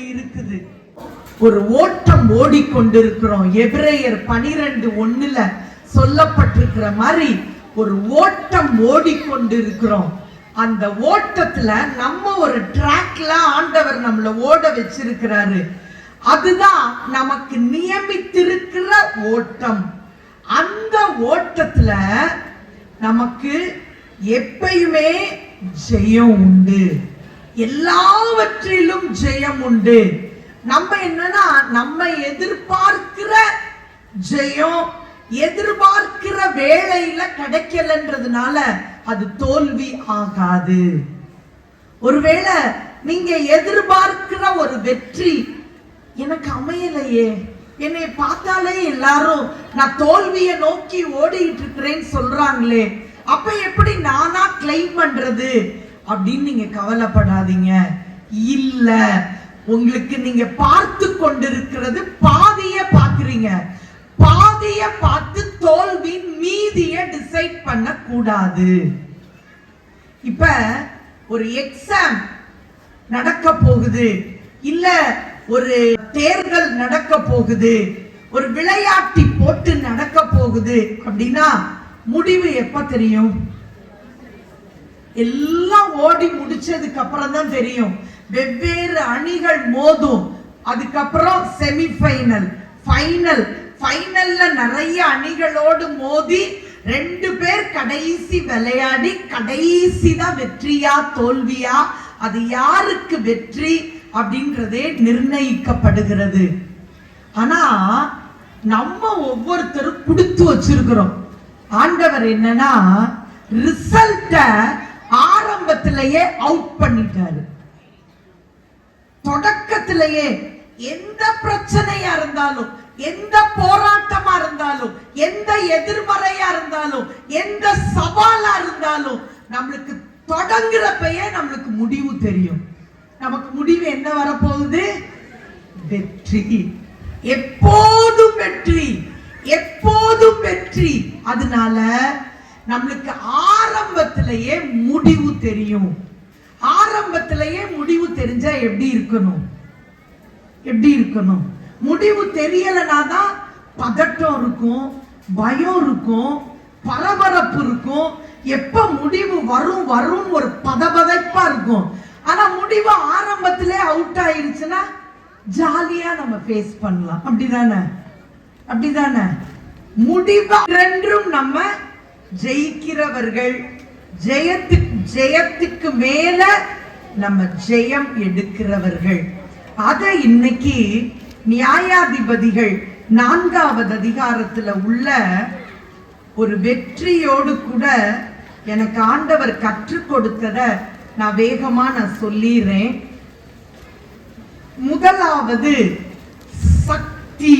இருக்குது. ஒரு ஓட்டம் ஓடிக்கொண்டிருக்கிறோம். எபிரேயர் பனிரெண்டு ஒண்ணுல சொல்லப்பட்டிருக்கிற மாதிரி ஒரு ஓட்டம் ஓடிக்கொண்டிருக்கிறோம். அந்த ஓட்டத்துல நம்ம ஒரு ட்ராக்ல ஆண்டவர் நம்மள ஓட வச்சிருக்கிறாரு. அதுதான் நமக்கு நியமித்திருக்கிற ஓட்டம். அந்த ஓட்டத்துல நமக்கு எப்பயுமே ஜெயம் உண்டு. எல்லாவற்றிலும் ஜெயம் உண்டு. நம்ம என்னன்னா நம்ம எதிர்பார்க்கிற ஜெயம் எதிர்பார்க்கிற வேலையில கிடைக்கலன்றதுனால அது தோல்வி ஆகாது. ஒருவேளை நீங்க எதிர்பார்க்கிற ஒரு வெற்றி எனக்கு அமையலையே. என்னை பார்த்தாலே எல்லாரும் நான் தோல்வியை நோக்கி ஓடிட்டு இருக்கிறேன்னு சொல்றாங்களே. அப்ப எப்படி நானா கிளைம் பண்றது? அப்படின்னு நீங்க கவலைப்படாதீங்க. இல்ல உங்களுக்கு நீங்க பார்த்து கொண்டிருக்கிறது பாதிய பாக்குறீங்க பாதிய பார்த்து தோல்வி மீதிய டிசைட் பண்ண கூடாது இப்ப ஒரு எக்ஸாம் நடக்க போகுது. இல்ல ஒரு தேர்தல் நடக்க போகுது. ஒரு விளையாட்டி போட்டு நடக்க போகுது. அப்படின்னா முடிவு எப்ப தெரியும்? எல்லாம் ஓடி முடிச்சதுக்கு அப்புறம் தான் தெரியும். வெவ்வேறு அணிகள் மோதும். அதுக்கப்புறம் செமிஃபைனல் ஃபைனல் ஃபைனல்ல நிறைய அணிகளோடு மோதி ரெண்டு பேர் கடைசி விளையாடி கடைசி தான் வெற்றியா தோல்வியா அது யாருக்கு வெற்றி அப்படின்றதே நிர்ணயிக்கப்படுகிறது. ஆனா நம்ம ஒவ்வொருத்தரும் கொடுத்து வச்சிருக்கிறோம். ஆண்டவர் என்னன்னா ரிசல்ட்டை ஆரம்பத்திலேயே அவுட் பண்ணிட்டாரு. தொடக்கத்திலேயே எந்த பிரச்சனையா இருந்தாலும் எந்த போராட்டமா இருந்தாலும் எந்த எதிர்மறையா இருந்தாலும் எந்த சவாலா இருந்தாலும் நம்மளுக்கு தொடங்குறப்பயே நம்மளுக்கு முடிவு தெரியும். நமக்கு முடிவு என்ன வரப்போகுது? வெற்றி. எப்போதும் வெற்றி. எப்போதும் வெற்றி. அதனால நம்மளுக்கு ஆ ஆரம்பத்திலேயே முடிவு தெரியும். ஆரம்பத்திலேயே முடிவு தெரிஞ்சா எப்படி இருக்கணும்? எப்படி இருக்கணும்? முடிவு தெரியலனா தான் பதட்டம் இருக்கும் பயம் இருக்கும் பரபரப்பு இருக்கும். எப்ப முடிவு வரும் வரும் ஒரு பதபதைப்பா இருக்கும். ஆனா முடிவு ஆரம்பத்திலே அவுட் ஆயிருச்சுன்னா ஜாலியா நம்ம ஃபேஸ் பண்ணலாம். அப்படிதானே? அப்படிதானே? முடிவு ரெண்டும் நம்ம ஜெயிக்கிறவர்கள். ஜெயத்துக்கு ஜெயத்துக்கு மேல நம்ம ஜெயம் எடுக்கிறவர்கள். அதை இன்னைக்கு நியாயாதிபதிகள் நான்காவது அதிகாரத்துல உள்ள ஒரு வெற்றியோடு கூட எனக்கு ஆண்டவர் கற்றுக் கொடுத்தத நான் வேகமா நான் சொல்லிடுறேன் முதலாவது சக்தி.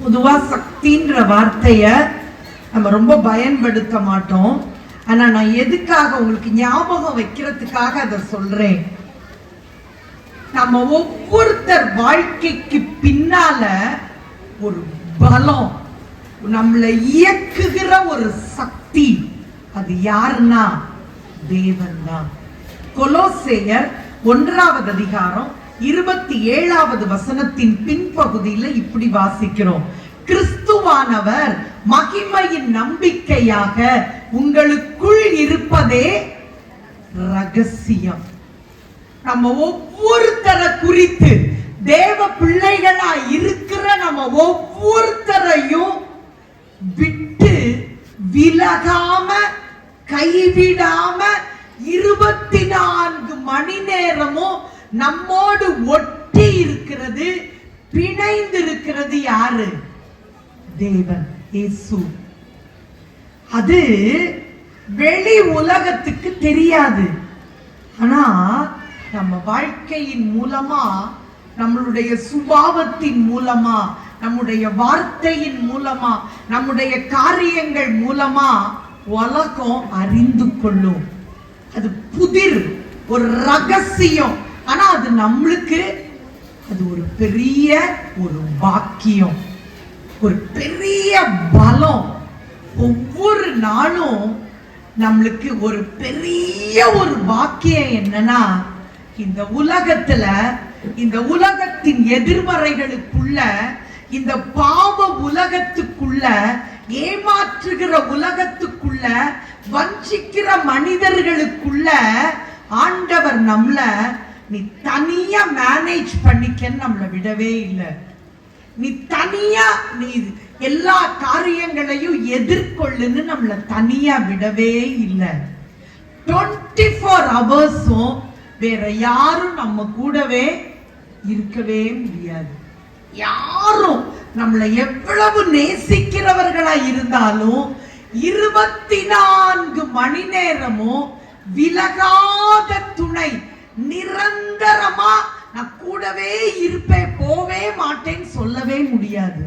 பொதுவா சக்தின்ற வார்த்தைய நம்ம ரொம்ப பயன்படுத்த மாட்டோம். ஆனா நான் எதுக்காக உங்களுக்கு ஞாபகம் வைக்கிறதுக்காக அதை சொல்றேன். நம்ம ஒவ்வொருத்தர் வாழ்க்கைக்கு பின்னால ஒரு பலம் நம்மளை இயக்குகிற ஒரு சக்தி அது யாருன்னா தேவன் தான் கொலோசேயர் ஒன்றாவது அதிகாரம் இருபத்தி ஏழாவது வசனத்தின் பின்பகுதியில இப்படி வாசிக்கிறோம். கிறிஸ்து பிரபுவானவர் மகிமையின் நம்பிக்கையாக உங்களுக்குள் இருப்பதே ரகசியம். நம்ம ஒவ்வொருத்தரை குறித்து தேவ பிள்ளைகளா இருக்கிற நம்ம ஒவ்வொருத்தரையும் விட்டு விலகாம கைவிடாம இருபத்தி நான்கு மணி நேரமும் நம்மோடு ஒட்டி இருக்கிறது பிணைந்து இருக்கிறது யாரு? தேவன் இயேசு. அது வெளி உலகத்துக்கு தெரியாது. ஆனா நம்ம வாழ்க்கையின் மூலமா நம்மளுடைய சுபாவத்தின் மூலமா நம்முடைய வார்த்தையின் மூலமா நம்முடைய காரியங்கள் மூலமா உலகம் அறிந்து கொள்ளும். அது புதிர் ஒரு ரகசியம். ஆனா அது நம்மளுக்கு அது ஒரு பெரிய ஒரு பாக்கியம். ஒரு பெரிய பலம். ஒவ்வொரு நாளும் நம்மளுக்கு ஒரு பெரிய ஒரு வாக்கியம் என்னன்னா இந்த உலகத்துல இந்த உலகத்தின் எதிர்மறைகளுக்குள்ள இந்த பாவ உலகத்துக்குள்ள ஏமாற்றுகிற உலகத்துக்குள்ள வஞ்சிக்கிற மனிதர்களுக்குள்ள ஆண்டவர் நம்மள நீ தனியா மேனேஜ் பண்ணிக்கன்னு நம்மளை விடவே இல்லை. நீ தனியா நீ எல்லா காரியங்களையும் எதிர்கொள்ளுன்னு நம்மள தனியா விடவே இல்லை. டுவெண்ட்டி ஃபோர் ஹவர்ஸும் வேற யாரும் நம்ம கூடவே இருக்கவே முடியாது. யாரும் நம்மளை எவ்வளவு நேசிக்கிறவர்களா இருந்தாலும் இருபத்தி நான்கு மணி நேரமும் விலகாத துணை நிரந்தரமா நான் கூடவே இருப்பேன். போவே மாட்டேன்னு சொல்லவே முடியாது.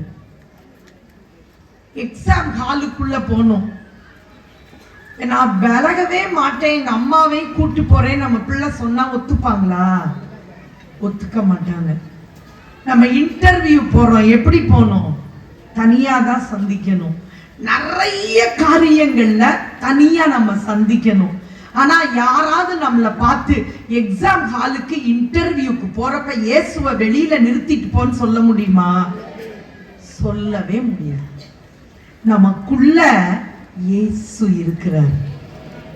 எக்ஸாம் ஹாலுக்குள்ள போனோம் நான் விலகவே மாட்டேன் எங்க அம்மாவே கூட்டு போறேன் நம்ம பிள்ளை சொன்னா ஒத்துப்பாங்களா? ஒத்துக்க மாட்டாங்க. நம்ம இன்டர்வியூ போறோம் எப்படி போனோம் தனியா தான் சந்திக்கணும். நிறைய காரியங்கள்ல தனியா நம்ம சந்திக்கணும். ஆனா யாராவது நம்மளை பார்த்து எக்ஸாம் ஹாலுக்கு இன்டர்வியூக்கு போறப்ப இயேசுவை வெளியில நிறுத்திட்டு போன்னு சொல்ல முடியுமா? சொல்லவே முடியாது. நமக்குள்ள இயேசு இருக்கிறார்.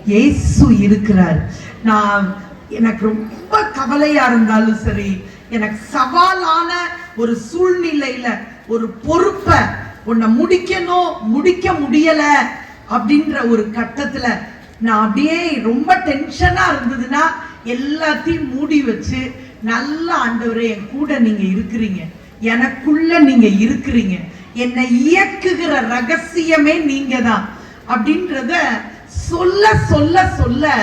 இயேசு இருக்கிறார். நான் எனக்கு ரொம்ப கவலையா இருந்தாலும் சரி எனக்கு சவாலான ஒரு சூழ்நிலையில ஒரு பொறுப்பை உன்னை முடிக்கணும் முடிக்க முடியல அப்படின்ற ஒரு கட்டத்துல நான் அப்படியே ரொம்ப டென்ஷனா இருந்ததுன்னா எல்லாத்தையும் மூடி வச்சு நல்ல ஆண்டவரே என் கூட நீங்க இருக்கிறீங்க. எனக்குள்ள நீங்க இருக்கிறீங்க. என்னை இயக்குகிற ரகசியமே நீங்க தான் அப்படின்றத சொல்ல சொல்ல சொல்ல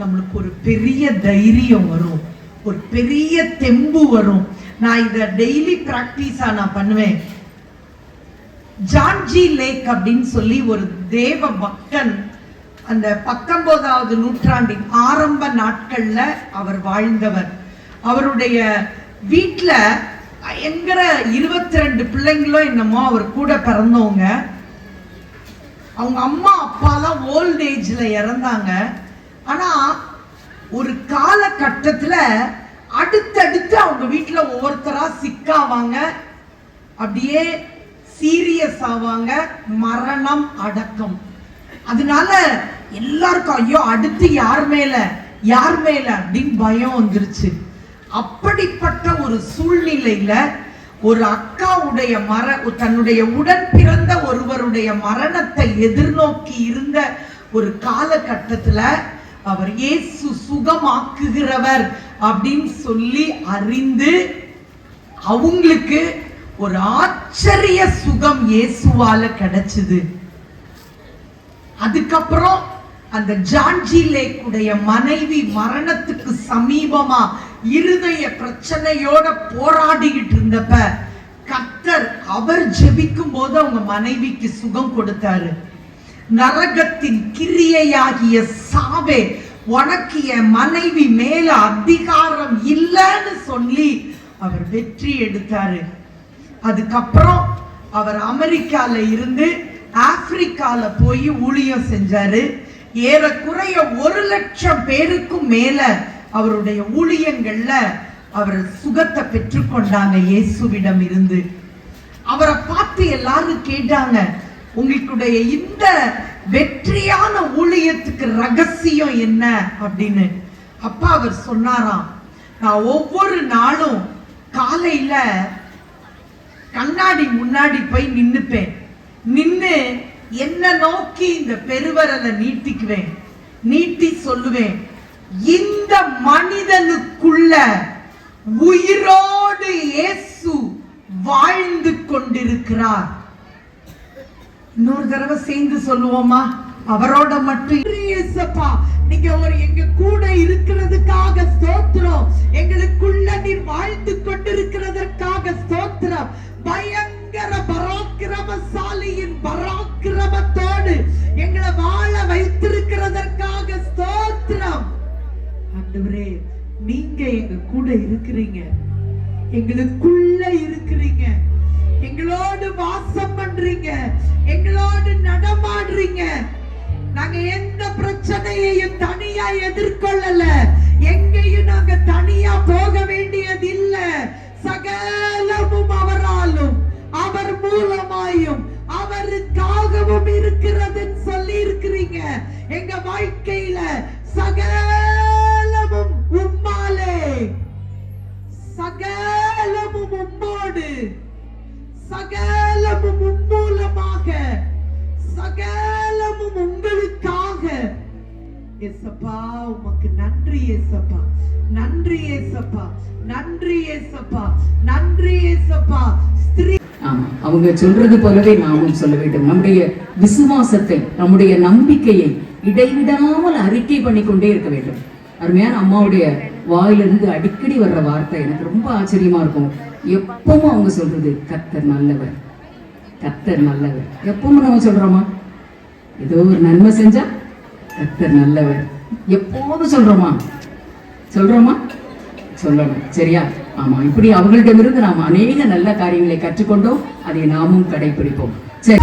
நம்மளுக்கு ஒரு பெரிய தைரியம் வரும். ஒரு பெரிய தெம்பு வரும். நான் இத டெய்லி பிராக்டிஸா நான் பண்ணுவேன். ஜான்ஜி லேக் அப்படின்னு சொல்லி ஒரு தேவ பக்தன் அந்த பத்தொன்பதாவது நூற்றாண்டின் ஆரம்ப நாட்கள்ல அவர் வாழ்ந்தவர். அவருடைய வீட்டில் எங்கிற இருபத்தி ரெண்டு பிள்ளைங்களோ என்னமோ அவர் கூட பிறந்தவங்க. அவங்க அம்மா அப்பாலாம் ஓல்ட் ஏஜ்ல இறந்தாங்க. ஆனா ஒரு காலகட்டத்தில் அடுத்தடுத்து அவங்க வீட்டில் ஒவ்வொருத்தரா சிக்காவாங்க. அப்படியே சீரியஸ் ஆவாங்க. மரணம் அடக்கம். அதனால எல்லாருக்கும் ஐயோ அடுத்து யார் மேல? யார் மேல? அப்படின்னு பயம் வந்துருச்சு. அப்படிப்பட்ட ஒரு சூழ்நிலையில ஒரு அக்காவுடைய மர தன்னுடைய உடன் பிறந்த ஒருவருடைய மரணத்தை எதிர்நோக்கி இருந்த ஒரு காலகட்டத்துல அவர் இயேசு சுகமாக்குகிறவர் அப்படின்னு சொல்லி அறிந்து அவங்களுக்கு ஒரு ஆச்சரிய சுகம் இயேசுவால கிடைச்சது. அதுக்கப்புறம் அந்த ஜான்ஜி லேக்குடைய மனைவி மரணத்துக்கு சமீபமா இருதய பிரச்சனையோட போராடிக்கிட்டு இருந்தப்ப கத்தர் அவர் ஜெபிக்கும் போது அவங்க மனைவிக்கு சுகம் கொடுத்தாரு. நரகத்தின் கிரியையாகிய சாவே உனக்கு என் மனைவி மேல அதிகாரம் இல்லைன்னு சொல்லி அவர் வெற்றி எடுத்தாரு. அதுக்கப்புறம் அவர் அமெரிக்கால இருந்து ஆப்பிரிக்கால போய் ஊழியம் செஞ்சாரு. ஏறக்குறைய ஒரு லட்சம் பேருக்கும் மேல அவருடைய ஊழியங்கள்ல அவர் சுகத்தை பெற்றுக்கொண்டாங்க. இயேசுவிடம் இருந்து அவரை பார்த்து எல்லாரும் கேட்டாங்க உங்களுடைய இந்த வெற்றியான ஊழியத்துக்கு ரகசியம் என்ன? அப்படின்னு. அப்பா அவர் சொன்னாராம் நான் ஒவ்வொரு நாளும் காலையில கண்ணாடி முன்னாடி போய் நின்னுப்பேன். நின்று என்ன நோக்கி இந்த பெருவரலை நீட்டிக்குவேன்? நீட்டி சொல்லுவேன் இந்த மனிதனுக்குள்ள உயிரோடு இயேசு வாழ்ந்து கொண்டிருக்கிறார். இன்னொரு தடவை சேர்ந்து சொல்லுவோமா? அவரோட மட்டும். இயேசப்பா நீங்க ஒரு எங்க கூட இருக்கிறதுக்காக ஸ்தோத்திரம். எங்களுக்குள்ள நீர் வாழ்ந்து கொண்டு எங்க கூட இருக்கிறீங்க. எங்களுக்குள்ள இருக்கிறீங்க. எங்களோடு வாசம் பண்றீங்க. எங்களோடு நடமாடுறீங்க. நாங்க எந்த பிரச்சனையையும் தனியா எதிர்கொள்ளல. எங்கேயும் நாங்க தனியா போக வேண்டியதில்ல. சகலமும் அவராலும் அவர் மூலமாயும் அவருக்காகவும் இருக்கிறதுன்னு சொல்லி இருக்கிறீங்க எங்க வாழ்க்கையில சகல சகலமும் உம்மூலமாக சகலமும் உங்களுக்காக. எசப்பா உமக்கு நன்றி எசப்பா நன்றி ஏசப்பா நன்றி ஏசப்பா நன்றி ஏசப்பா. ஸ்திரீ ஆமா அவங்க சொல்றது போலவே நாமும் சொல்ல வேண்டும். நம்முடைய விசுவாசத்தை நம்முடைய நம்பிக்கையை இடைவிடாமல் அறிக்கை பண்ணி கொண்டே இருக்க வேண்டும். அருமையான அம்மாவுடைய வாயிலிருந்து அடிக்கடி வர்ற வார்த்தை. எனக்கு ரொம்ப ஆச்சரியமா இருக்கும். எப்பவும் அவங்க சொல்றது கத்தர் நல்லவர் கத்தர் நல்லவர். எப்பவும் நம்ம சொல்றோமா? ஏதோ ஒரு நன்மை செஞ்சா கத்தர் நல்லவர். எப்போதும் சொல்றோமா? சொல்றோமா? சொல்லணும். சரியா? ஆமா இப்படி அவர்களிடமிருந்து நாம் அநேக நல்ல காரியங்களை கற்றுக்கொண்டோம். அதை நாமும் கடைபிடிப்போம் சரி.